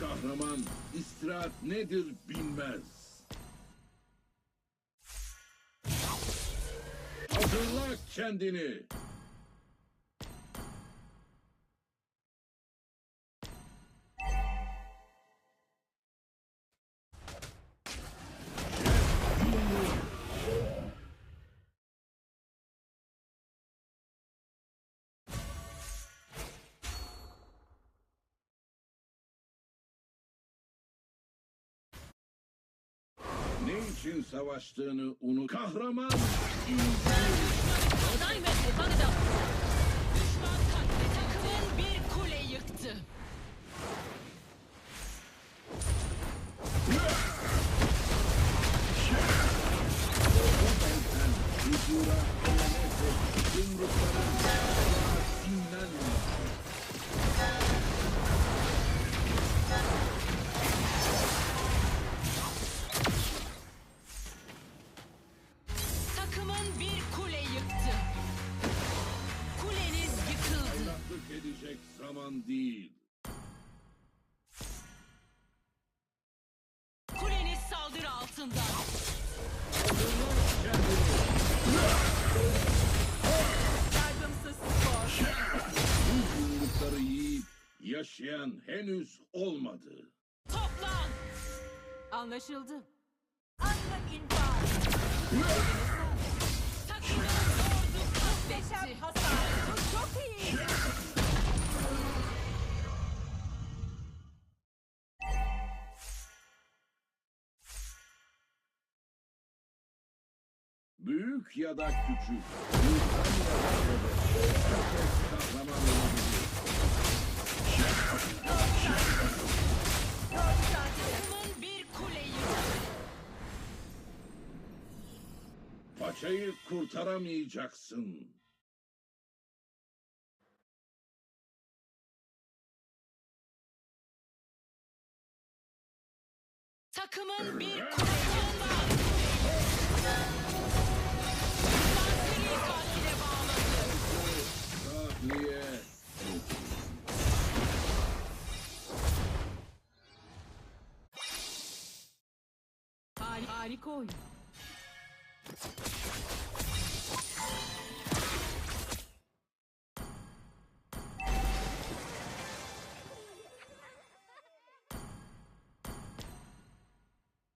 kahraman istirahat nedir bilmez. Hazırla kendini. İçin savaştığını unut. Kahraman Aday ve kanıda. Düşman takımın bir kule yıktı. huzura eğlenirse yumrukların Takımın bir kule yıktı. Kuleniz yıkıldı. Evlatlık edecek zaman değil. Kuleniz saldırı altında. Yardımsız skor. Bu yumrukları yiyip yaşayan henüz olmadı. Toplan. Anlaşıldı. Anlık infaz. Büyük ya da küçük, insan ya da olabilir. Takımın bir kule. Paçayı kurtaramayacaksın. Takımın bir kule yıktı. Harika oyun.